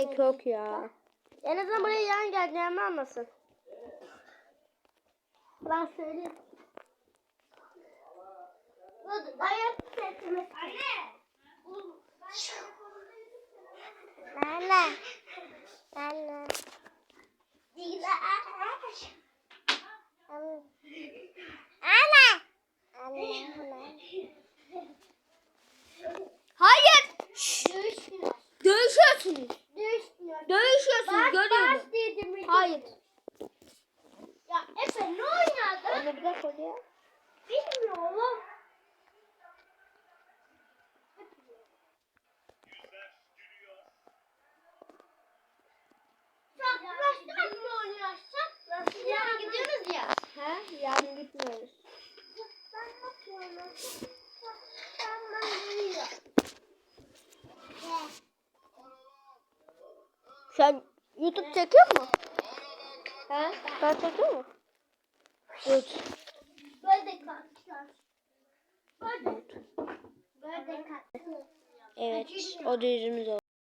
Yok ya. En azından buraya yan geleceğimi anlasın. Ben söyleyeyim. Ayak sesimi. Anne. Anne. Anne. Anne. Anne. Hayır. Düşmüyor. Dövüşüyorsunuz. Dövüşüyorsunuz görüyorum. dedim. Hayır. Ya Efe ne oynadın? Anne bir dakika ya. Bilmiyorum. Saklaştık mı oynuyorsak? Yarın gidiyoruz ya. He? Yarın gitmiyoruz. Ben yapıyorum. Ben ben uyuyorum. Sen YouTube çekiyor mu? He? Ben çekiyor mu? Evet. Böyle kalkacağız. Böyle. Böyle kalkacağız. Evet. O da yüzümüz oldu.